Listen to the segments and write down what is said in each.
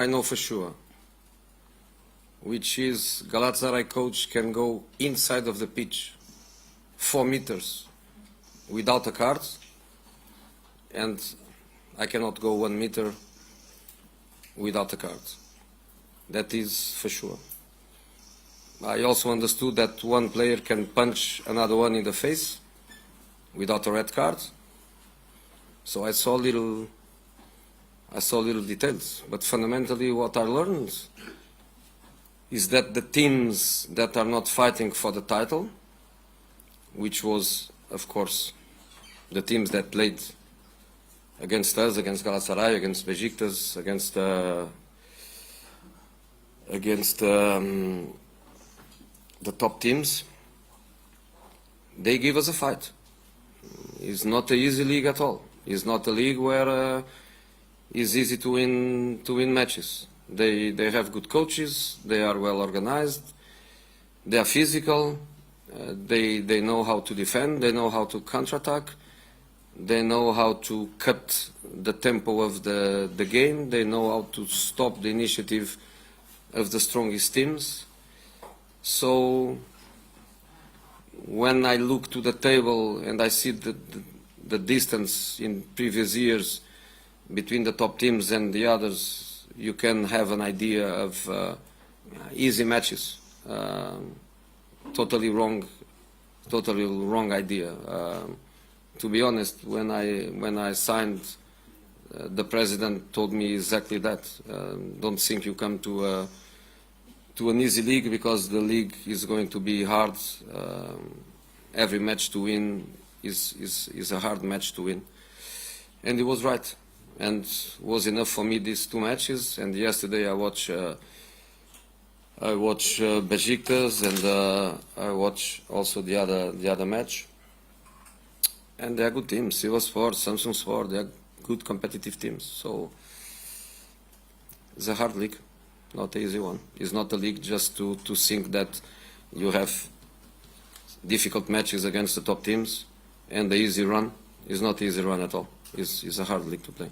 I know for sure, which is Galatasaray coach can go inside of the pitch, four meters, without a card, and I cannot go one meter without a card. That is for sure. I also understood that one player can punch another one in the face without a red card. So I saw little, I saw little details. But fundamentally, what I learned is that the teams that are not fighting for the title, which was, of course, the teams that played against us, against Galatasaray, against Besiktas, against uh, against um, the top teams, they give us a fight. It's not an easy league at all. It's not a league where uh, it's easy to win to win matches. They they have good coaches. They are well organized. They are physical. Uh, they they know how to defend. They know how to counterattack. They know how to cut the tempo of the the game. They know how to stop the initiative of the strongest teams. So when I look to the table and I see the, the, the distance in previous years between the top teams and the others, you can have an idea of uh, easy matches. Um totally wrong, totally wrong idea. Um to be honest, when I when I signed, uh, the president told me exactly that. Um don't think you come to a to an easy league because the league is going to be hard. Um, every match to win is, is, is a hard match to win. And he was right. And was enough for me these two matches. And yesterday I watched uh, I watch uh, Besiktas and uh, I watch also the other the other match. And they are good teams. Sivasspor, Samsung Sport, they are good competitive teams. So it's a hard league not an easy one. It's not a league just to, to think that you have difficult matches against the top teams and the easy run. It's not easy run at all. It's, it's a hard league to play.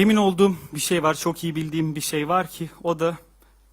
Emin olduğum bir şey var, çok iyi bildiğim bir şey var ki o da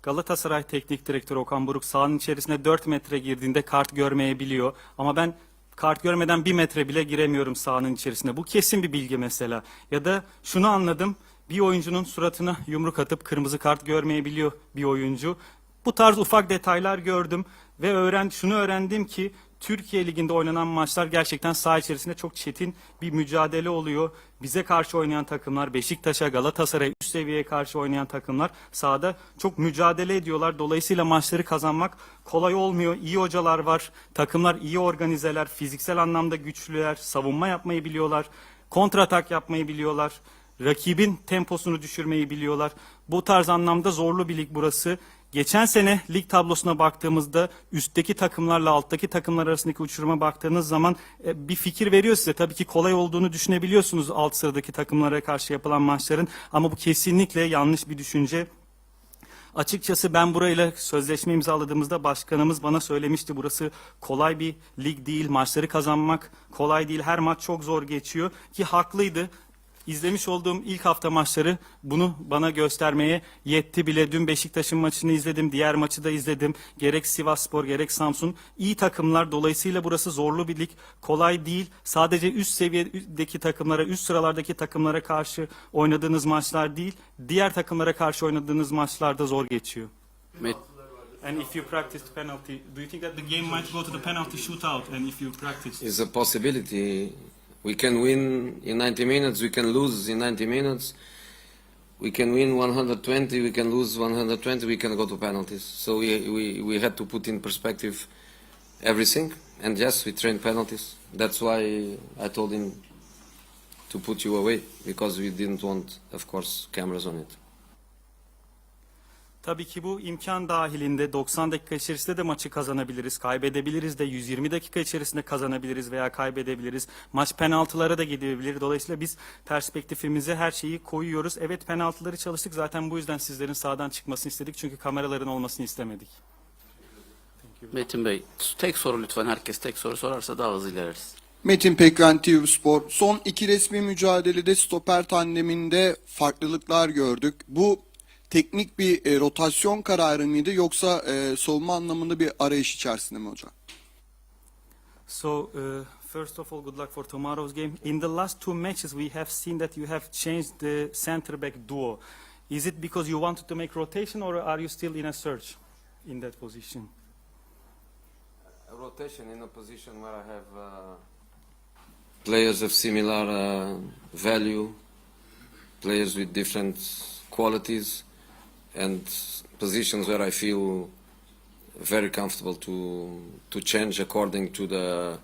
Galatasaray Teknik Direktörü Okan Buruk sahanın içerisine 4 metre girdiğinde kart görmeyebiliyor. Ama ben kart görmeden 1 metre bile giremiyorum sahanın içerisine. Bu kesin bir bilgi mesela. Ya da şunu anladım, bir oyuncunun suratına yumruk atıp kırmızı kart görmeyebiliyor bir oyuncu. Bu tarz ufak detaylar gördüm ve öğren şunu öğrendim ki Türkiye Ligi'nde oynanan maçlar gerçekten saha içerisinde çok çetin bir mücadele oluyor. Bize karşı oynayan takımlar, Beşiktaş'a, Galatasaray'a üst seviyeye karşı oynayan takımlar sahada çok mücadele ediyorlar. Dolayısıyla maçları kazanmak kolay olmuyor. İyi hocalar var, takımlar iyi organizeler, fiziksel anlamda güçlüler, savunma yapmayı biliyorlar, kontratak yapmayı biliyorlar. Rakibin temposunu düşürmeyi biliyorlar. Bu tarz anlamda zorlu bir lig burası. Geçen sene lig tablosuna baktığımızda üstteki takımlarla alttaki takımlar arasındaki uçuruma baktığınız zaman e, bir fikir veriyor size. Tabii ki kolay olduğunu düşünebiliyorsunuz alt sıradaki takımlara karşı yapılan maçların ama bu kesinlikle yanlış bir düşünce. Açıkçası ben burayla sözleşme imzaladığımızda başkanımız bana söylemişti burası kolay bir lig değil, maçları kazanmak kolay değil, her maç çok zor geçiyor ki haklıydı. İzlemiş olduğum ilk hafta maçları bunu bana göstermeye yetti bile. Dün Beşiktaş'ın maçını izledim, diğer maçı da izledim. Gerek Sivasspor gerek Samsun iyi takımlar. Dolayısıyla burası zorlu bir lig. Kolay değil. Sadece üst seviyedeki takımlara, üst sıralardaki takımlara karşı oynadığınız maçlar değil. Diğer takımlara karşı oynadığınız maçlar da zor geçiyor. Mate, And if you practice penalty, do you think that the game might go to the penalty shootout? And if you practice, it's a possibility. We can win in 90 minutes, we can lose in 90 minutes. We can win 120, we can lose 120, we can go to penalties. So we, we, we had to put in perspective everything. And yes, we trained penalties. That's why I told him to put you away, because we didn't want, of course, cameras on it. Tabii ki bu imkan dahilinde 90 dakika içerisinde de maçı kazanabiliriz, kaybedebiliriz de 120 dakika içerisinde kazanabiliriz veya kaybedebiliriz. Maç penaltılara da gidebilir. Dolayısıyla biz perspektifimize her şeyi koyuyoruz. Evet penaltıları çalıştık zaten bu yüzden sizlerin sağdan çıkmasını istedik çünkü kameraların olmasını istemedik. Metin Bey, tek soru lütfen. Herkes tek soru sorarsa daha hızlı ilerleriz. Metin Pekven TV Spor. Son iki resmi mücadelede stoper tandeminde farklılıklar gördük. Bu teknik bir e, rotasyon kararı mıydı yoksa e, savunma anlamında bir arayış içerisinde mi hocam? So, uh, first of all, good luck for tomorrow's game. In the last two matches, we have seen that you have changed the center back duo. Is it because you wanted to make rotation, or are you still in a search in that position? A rotation in a position where I have uh, players of similar uh, value, players with different qualities, and positions where I feel very comfortable to to change according to the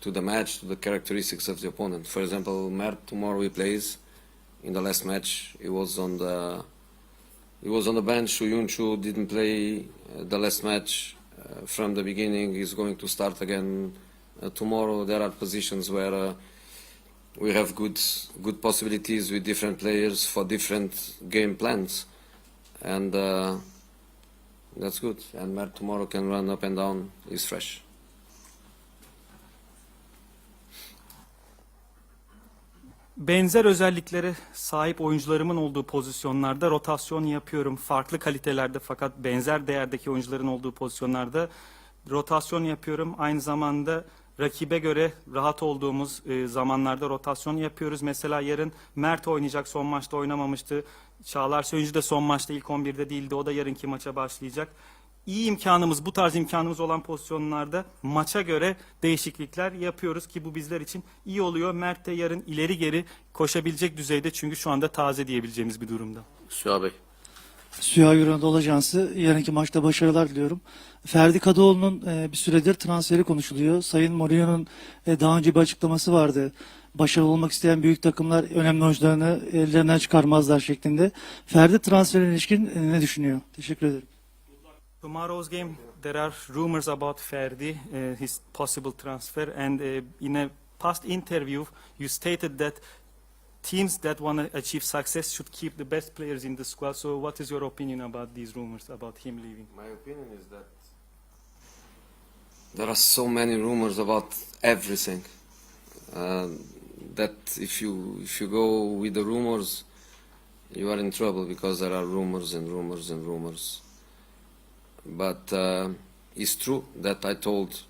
to the match, to the characteristics of the opponent. For example, Mert tomorrow he plays. In the last match, he was on the he was on the bench. Uyunchu didn't play uh, the last match uh, from the beginning. He's going to start again uh, tomorrow. There are positions where uh, we have good good possibilities with different players for different game plans, and uh, that's good. And Mert tomorrow can run up and down. He's fresh. Benzer özelliklere sahip oyuncularımın olduğu pozisyonlarda rotasyon yapıyorum. Farklı kalitelerde fakat benzer değerdeki oyuncuların olduğu pozisyonlarda rotasyon yapıyorum. Aynı zamanda rakibe göre rahat olduğumuz e, zamanlarda rotasyon yapıyoruz. Mesela yarın Mert oynayacak. Son maçta oynamamıştı. Çağlar Söyüncü de son maçta ilk 11'de değildi. O da yarınki maça başlayacak. İyi imkanımız, bu tarz imkanımız olan pozisyonlarda maça göre değişiklikler yapıyoruz ki bu bizler için iyi oluyor. Mert de yarın ileri geri koşabilecek düzeyde çünkü şu anda taze diyebileceğimiz bir durumda. Süha Bey. Süha Euro Anadolu Ajansı yarınki maçta başarılar diliyorum. Ferdi Kadıoğlu'nun e, bir süredir transferi konuşuluyor. Sayın Mourinho'nun e, daha önce bir açıklaması vardı. Başarılı olmak isteyen büyük takımlar önemli oyuncularını ellerinden çıkarmazlar şeklinde. Ferdi transferine ilişkin e, ne düşünüyor? Teşekkür ederim. Tomorrow's game, there are rumors about Ferdi, uh, his possible transfer, and uh, in a past interview, you stated that teams that want to achieve success should keep the best players in the squad. So, what is your opinion about these rumors about him leaving? My opinion is that there are so many rumors about everything uh, that if you if you go with the rumors, you are in trouble because there are rumors and rumors and rumors. But uh, it's true that I told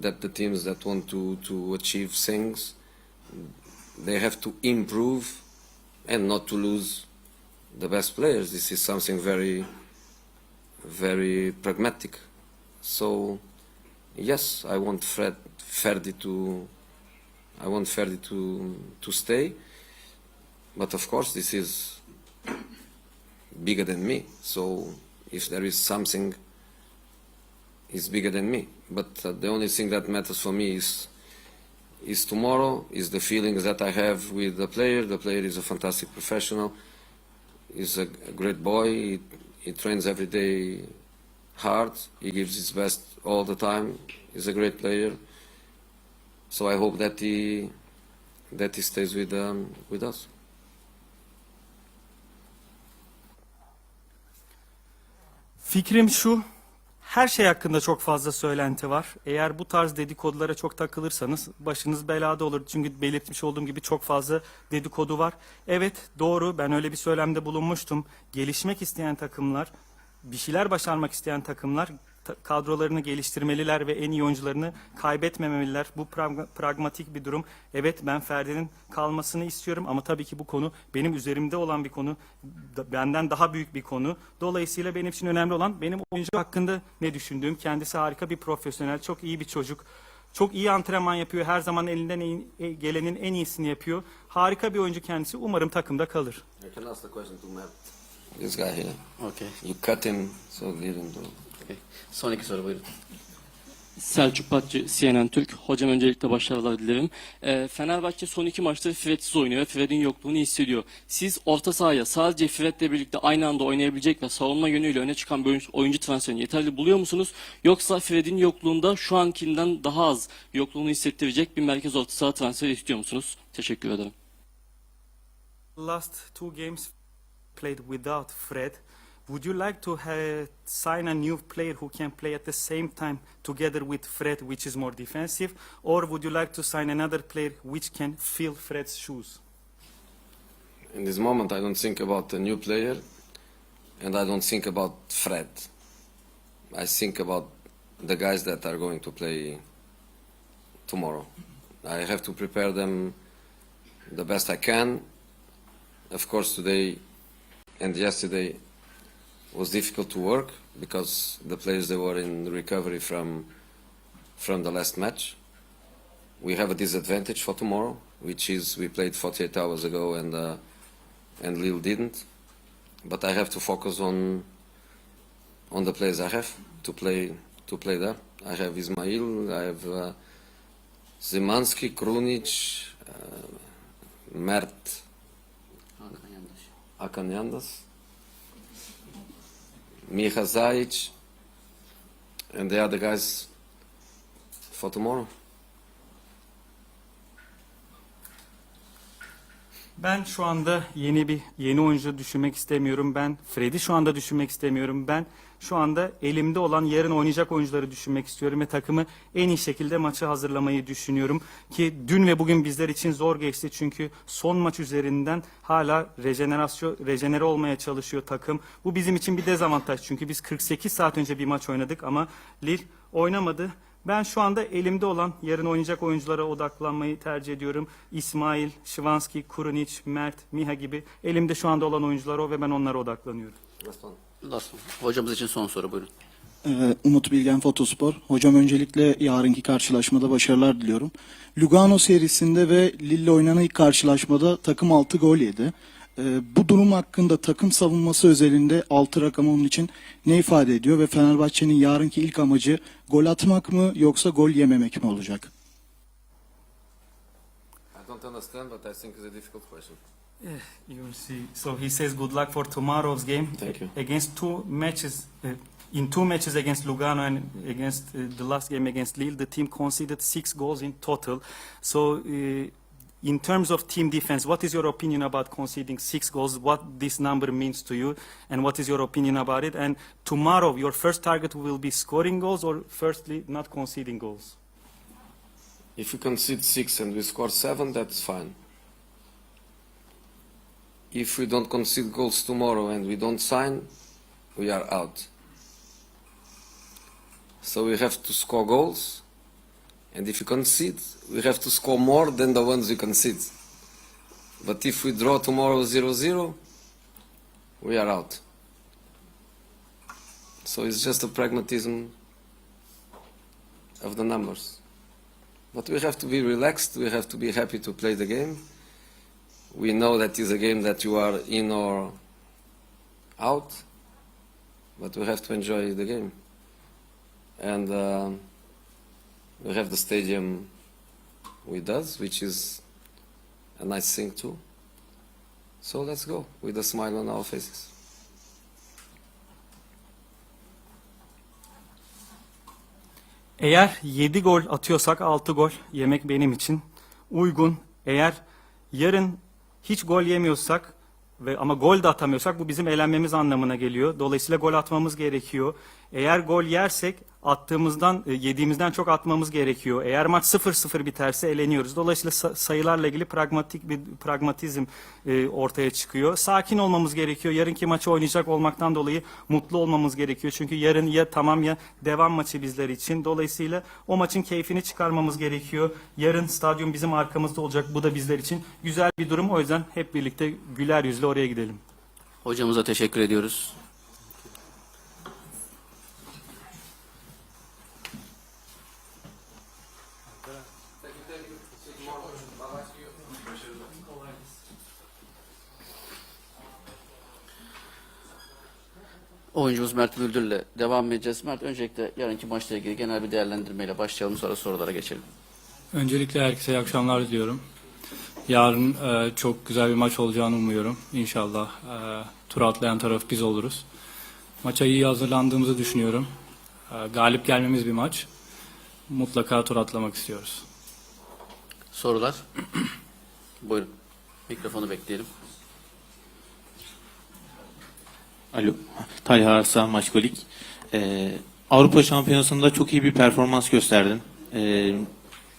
that the teams that want to to achieve things, they have to improve and not to lose the best players. This is something very very pragmatic. So, yes, I want Fred Ferdi to, I want Ferdi to to stay, but of course this is bigger than me. So, if there is something, it's bigger than me. But uh, the only thing that matters for me is is tomorrow, is the feelings that I have with the player. The player is a fantastic professional. He's a, great boy. He, he trains every day hard. He gives his best all the time. He's a great player. So I hope that he that he stays with um, with us. Fikrim şu, her şey hakkında çok fazla söylenti var. Eğer bu tarz dedikodulara çok takılırsanız başınız belada olur. Çünkü belirtmiş olduğum gibi çok fazla dedikodu var. Evet doğru ben öyle bir söylemde bulunmuştum. Gelişmek isteyen takımlar, bir şeyler başarmak isteyen takımlar ta- kadrolarını geliştirmeliler ve en iyi oyuncularını kaybetmemeliler. Bu pragma- pragmatik bir durum. Evet ben Ferdi'nin kalmasını istiyorum ama tabii ki bu konu benim üzerimde olan bir konu. Benden daha büyük bir konu. Dolayısıyla benim için önemli olan benim oyuncu hakkında ne düşündüğüm. Kendisi harika bir profesyonel, çok iyi bir çocuk. Çok iyi antrenman yapıyor. Her zaman elinden en- e- gelenin en iyisini yapıyor. Harika bir oyuncu kendisi. Umarım takımda kalır. This guy here. Okey. You cut him, so leave him to. Okey. Son iki soru buyurun. Selçuk Batçı, CNN Türk. Hocam öncelikle başarılar dilerim. Ee, Fenerbahçe son iki maçta Fred'siz oynuyor ve Fred'in yokluğunu hissediyor. Siz orta sahaya sadece Fred'le birlikte aynı anda oynayabilecek ve savunma yönüyle öne çıkan bir oyuncu, oyuncu transferini yeterli buluyor musunuz? Yoksa Fred'in yokluğunda şu ankinden daha az yokluğunu hissettirecek bir merkez orta saha transferi istiyor musunuz? Teşekkür ederim. Last two games played without Fred. Would you like to ha- sign a new player who can play at the same time together with Fred, which is more defensive, or would you like to sign another player which can fill Fred's shoes? In this moment, I don't think about a new player, and I don't think about Fred. I think about the guys that are going to play tomorrow. I have to prepare them the best I can. Of course, today and yesterday was difficult to work because the players they were in recovery from from the last match. We have a disadvantage for tomorrow, which is we played 48 hours ago and uh, and Lille didn't. But I have to focus on on the players I have to play to play there. I have Ismail, I have uh, Zimanski, Krunic, uh, Mert Hakan. Miha Zajic, and the other guys for tomorrow. Ben şu anda yeni bir yeni oyuncu düşünmek istemiyorum. Ben Fred'i şu anda düşünmek istemiyorum. Ben şu anda elimde olan yarın oynayacak oyuncuları düşünmek istiyorum ve takımı en iyi şekilde maçı hazırlamayı düşünüyorum. Ki dün ve bugün bizler için zor geçti çünkü son maç üzerinden hala rejenerasyon rejenere olmaya çalışıyor takım. Bu bizim için bir dezavantaj çünkü biz 48 saat önce bir maç oynadık ama Lille oynamadı. Ben şu anda elimde olan yarın oynayacak oyunculara odaklanmayı tercih ediyorum. İsmail, Şivanski, Kurunic, Mert, Miha gibi elimde şu anda olan oyuncular o ve ben onlara odaklanıyorum. One. Hocamız için son soru buyurun. Ee, Umut Bilgen Fotospor. Hocam öncelikle yarınki karşılaşmada başarılar diliyorum. Lugano serisinde ve Lille oynanan ilk karşılaşmada takım 6 gol yedi. Ee, bu durum hakkında takım savunması özelinde 6 rakamı onun için ne ifade ediyor ve Fenerbahçe'nin yarınki ilk amacı gol atmak mı yoksa gol yememek mi olacak? I don't understand, but I think it's a difficult question. You see, so he says good luck for tomorrow's game Thank you. against two matches. uh, in two matches against Lugano and against uh, the last game against Lille, the team conceded six goals in total. So, uh, in terms of team defense, what is your opinion about conceding six goals? What this number means to you, and what is your opinion about it? And tomorrow, your first target will be scoring goals, or firstly, not conceding goals. If we concede six and we score seven, that's fine. If we don't concede goals tomorrow and we don't sign, we are out. So we have to score goals, and if we concede, we have to score more than the ones we concede. But if we draw tomorrow 0-0, we are out. So it's just a pragmatism of the numbers. But we have to be relaxed. We have to be happy to play the game. We know that is a game that you are in or out, but we have to enjoy the game. And uh, we have the stadium with us, which is a nice thing too. So let's go with a smile on our faces. Eğer 7 gol atıyorsak 6 gol yemek benim için uygun. Eğer yarın hiç gol yemiyorsak ve ama gol de atamıyorsak bu bizim elenmemiz anlamına geliyor. Dolayısıyla gol atmamız gerekiyor. Eğer gol yersek attığımızdan e, yediğimizden çok atmamız gerekiyor. Eğer maç 0-0 biterse eleniyoruz. Dolayısıyla sa- sayılarla ilgili pragmatik bir pragmatizm e, ortaya çıkıyor. Sakin olmamız gerekiyor. Yarınki maçı oynayacak olmaktan dolayı mutlu olmamız gerekiyor. Çünkü yarın ya tamam ya devam maçı bizler için. Dolayısıyla o maçın keyfini çıkarmamız gerekiyor. Yarın stadyum bizim arkamızda olacak. Bu da bizler için güzel bir durum. O yüzden hep birlikte güler yüzle oraya gidelim. Hocamıza teşekkür ediyoruz. Oyuncumuz Mert Müldür'le devam edeceğiz. Mert öncelikle yarınki maçla ilgili genel bir değerlendirmeyle başlayalım sonra sorulara geçelim. Öncelikle herkese iyi akşamlar diliyorum. Yarın e, çok güzel bir maç olacağını umuyorum. İnşallah e, tur atlayan taraf biz oluruz. Maça iyi hazırlandığımızı düşünüyorum. E, galip gelmemiz bir maç. Mutlaka tur atlamak istiyoruz. Sorular? Buyurun. Mikrofonu bekleyelim. Alo, Talha Arslan Maçkolik. Ee, Avrupa Şampiyonası'nda çok iyi bir performans gösterdin. Ee,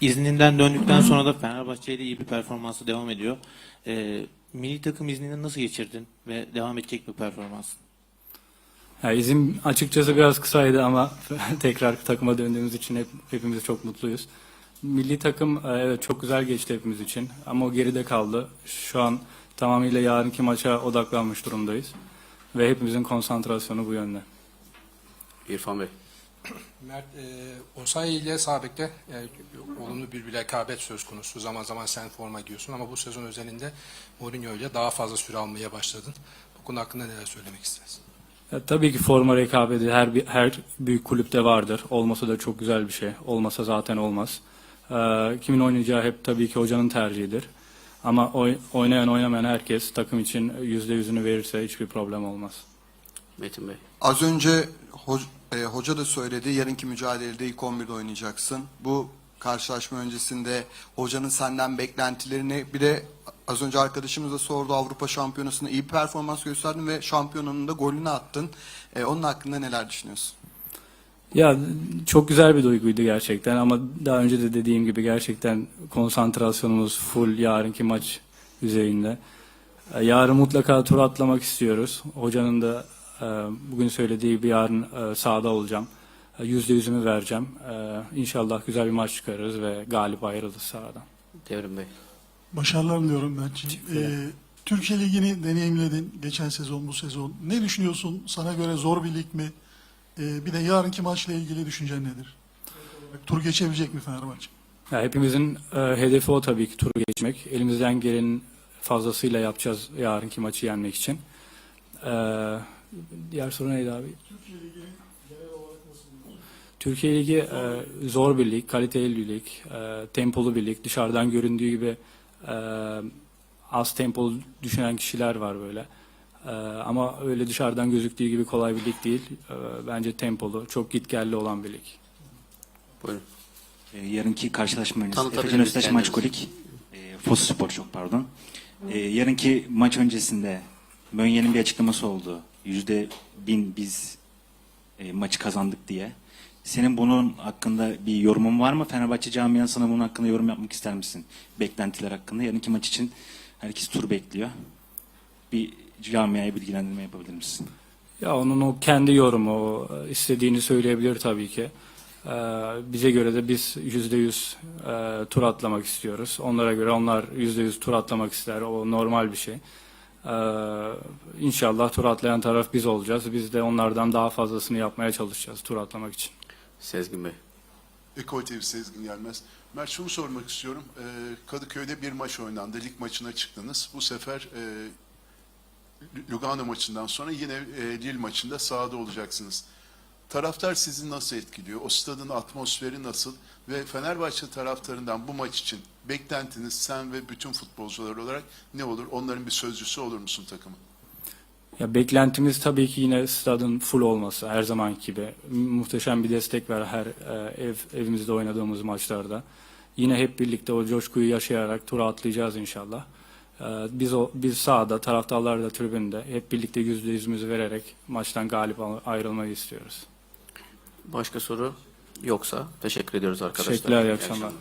izninden döndükten sonra da Fenerbahçe ile iyi bir performansı devam ediyor. Ee, milli takım iznini nasıl geçirdin ve devam edecek bir performans? Ya izin açıkçası biraz kısaydı ama tekrar takıma döndüğümüz için hep, hepimiz çok mutluyuz. Milli takım e, evet çok güzel geçti hepimiz için ama o geride kaldı. Şu an tamamıyla yarınki maça odaklanmış durumdayız. Ve hepimizin konsantrasyonu bu yönde. İrfan Bey. Mert, e, Osayi ile Sabek'te e, olumlu bir, rekabet söz konusu. Zaman zaman sen forma giyiyorsun ama bu sezon özelinde Mourinho ile daha fazla süre almaya başladın. Bu konu hakkında neler söylemek istersin? Ya, tabii ki forma rekabeti her her büyük kulüpte vardır. Olmasa da çok güzel bir şey. Olmasa zaten olmaz. Ee, kimin oynayacağı hep tabii ki hocanın tercihidir. Ama oy- oynayan oynamayan herkes takım için yüzde yüzünü verirse hiçbir problem olmaz. Metin Bey. Az önce ho- e, hoca da söyledi yarınki mücadelede ilk 11'de oynayacaksın. Bu karşılaşma öncesinde hocanın senden beklentilerini bir de az önce arkadaşımız da sordu Avrupa Şampiyonası'nda iyi bir performans gösterdin ve şampiyonanın da golünü attın. E, onun hakkında neler düşünüyorsun? Ya çok güzel bir duyguydu gerçekten ama daha önce de dediğim gibi gerçekten konsantrasyonumuz full yarınki maç yüzeyinde. Ee, Yarın mutlaka tur atlamak istiyoruz. Hocanın da e, bugün söylediği gibi yarın e, sahada olacağım. E, Yüzde yüzümü vereceğim. E, İnşallah güzel bir maç çıkarırız ve galip ayrılırız sahadan. Devrim Bey. Başarılar diliyorum ben. Ee, Türkiye Ligi'ni deneyimledin geçen sezon, bu sezon. Ne düşünüyorsun? Sana göre zor bir lig mi? Ee, bir de yarınki maçla ilgili düşüncen nedir? Tur geçebilecek mi Fenerbahçe? Ya hepimizin e, hedefi o tabii ki turu geçmek. Elimizden gelenin fazlasıyla yapacağız yarınki maçı yenmek için. E, diğer soru neydi abi? Türkiye Ligi e, zor bir lig, kaliteli bir lig, e, tempolu bir lig. Dışarıdan göründüğü gibi e, az tempolu düşünen kişiler var böyle. E, ama öyle dışarıdan gözüktüğü gibi kolay bir lig değil. E, bence tempolu, çok gitgelli olan bir lig. Buyurun. Ee, yarınki karşılaşma öncesi. Efecan Öztaş kendinizi? Maçkolik. E, Fosu Spor çok pardon. Ee, yarınki maç öncesinde Mönye'nin bir açıklaması oldu. Yüzde bin biz e, maçı kazandık diye. Senin bunun hakkında bir yorumun var mı? Fenerbahçe camiasına bunun hakkında yorum yapmak ister misin? Beklentiler hakkında. Yarınki maç için herkes tur bekliyor. Bir camiaya bilgilendirme yapabilir misin? Ya onun o kendi yorumu, o istediğini söyleyebilir tabii ki. Ee, bize göre de biz yüzde yüz e, tur atlamak istiyoruz. Onlara göre onlar yüzde yüz tur atlamak ister. O normal bir şey. Ee, inşallah tur atlayan taraf biz olacağız. Biz de onlardan daha fazlasını yapmaya çalışacağız tur atlamak için. Sezgin Bey. Ekol TV Sezgin Gelmez. Mert şunu sormak istiyorum. Ee, Kadıköy'de bir maç oynandı. Lig maçına çıktınız. Bu sefer e, Lugano maçından sonra yine e, Lille maçında sahada olacaksınız. Taraftar sizi nasıl etkiliyor? O stadın atmosferi nasıl? Ve Fenerbahçe taraftarından bu maç için beklentiniz sen ve bütün futbolcular olarak ne olur? Onların bir sözcüsü olur musun takımın? Ya beklentimiz tabii ki yine stadın full olması her zamanki gibi. Muhteşem bir destek var her e, ev evimizde oynadığımız maçlarda. Yine hep birlikte o coşkuyu yaşayarak tura atlayacağız inşallah. E, biz o biz sahada, taraftarlar da tribünde hep birlikte yüzde yüzümüzü vererek maçtan galip al- ayrılmayı istiyoruz. Başka soru yoksa teşekkür ediyoruz arkadaşlar. Teşekkürler, iyi akşamlar.